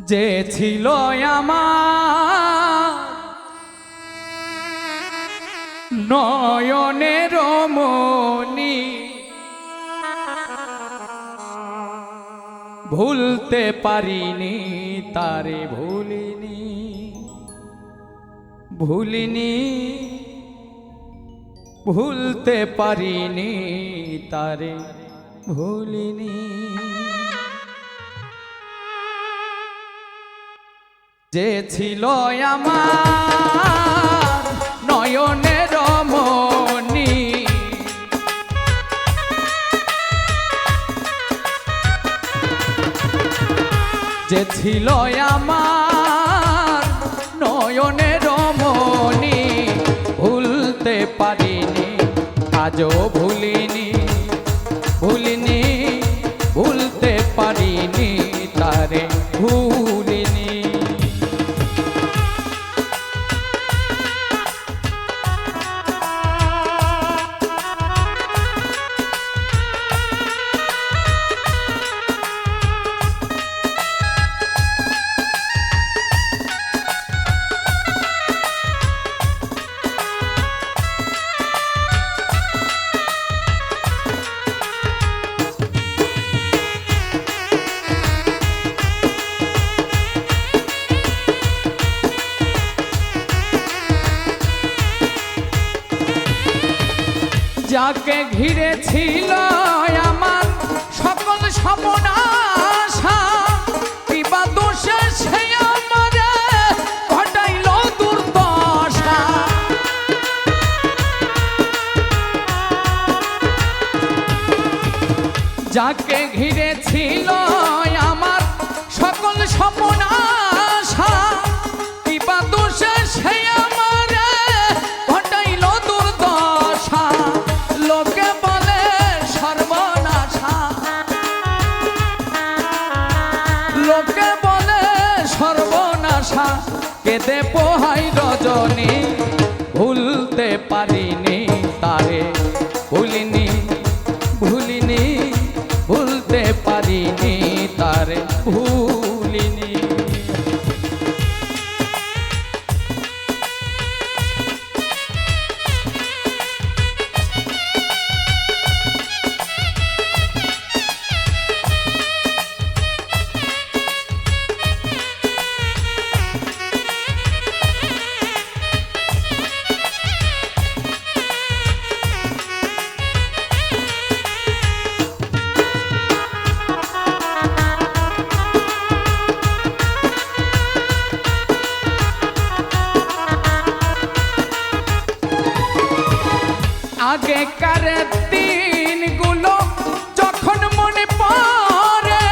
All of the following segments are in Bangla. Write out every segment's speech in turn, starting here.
যে ছিল আমার নয়নের মনি ভুলতে পারিনি তারে ভুলিনি ভুলিনি ভুলতে পারিনি তারে ভুলিনি। যে ছিল আমার নয়নের মনি। যে ছিল আমার নয়নের মনি। ভুলতে পারিনি, আজও ভুলিনি ভুলিনি, ভুলতে পারিনি। যাকে ঘিরে ছিল আমার সকল সপনাশা কিবা দোষে সে আমার ঘটাইল দুর্দশা। যাকে ঘিরে ছিল কেঁদে পোহাই রজনী ভুলতে পারিনি। আগেকার দিনগুলো যখন মনে পড়ে,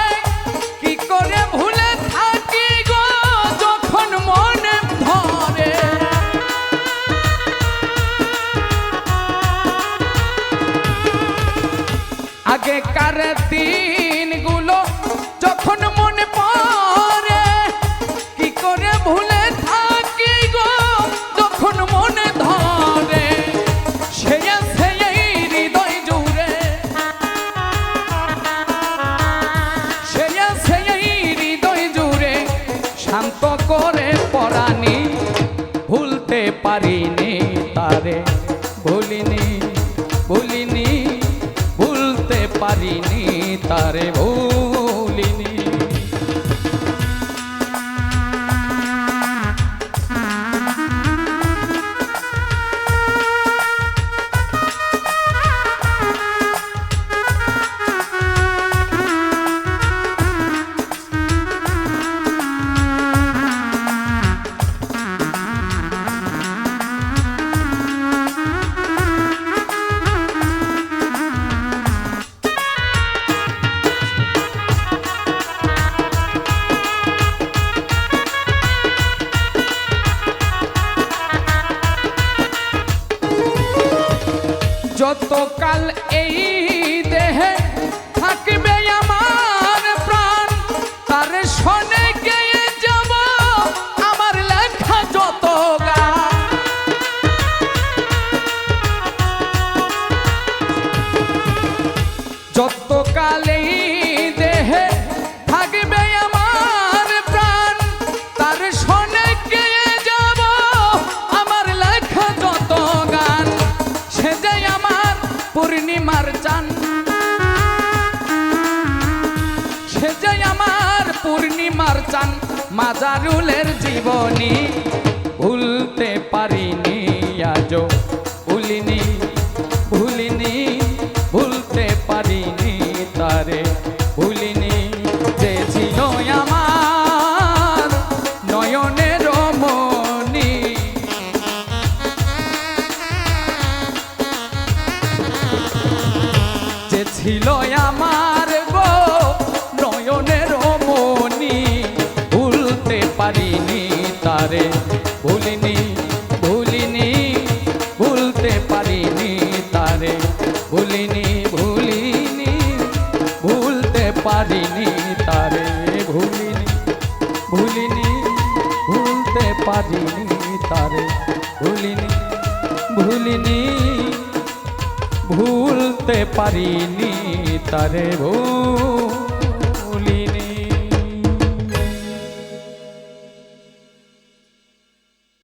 কি করে ভুলে থাকি গো যখন মনে ধরে আগেকার দিনগুলো শান্ত করে পরানি ভুলতে পারিনি তারে। ভুলিনি ভুলিনি ভুলতে পারিনি তারে। ভুলিনি যতকাল এই দেহে থাকবে আমার প্রাণ। তার শোনে গিয়ে যাব আমার লেখা যত যতকাল এই দেহে থাকবে পূর্ণিমার চান। সে যে আমার পূর্ণিমার চান মাজারুলের জীবনী ভুলতে পারিনি। ছিল আমার গো, নয়নের মনি, ভুলতে পারিনি তারে। ভুলিনি ভুলিনি, ভুলতে পারিনি তারে। ভুলিনি ভুলিনি, ভুলতে পারিনি তারে। ভুলিনি ভুলিনি, ভুলতে পারিনি তারে। ভুলিনি ভুলিনি ভুলতে পারিনি তারে ভুলিনি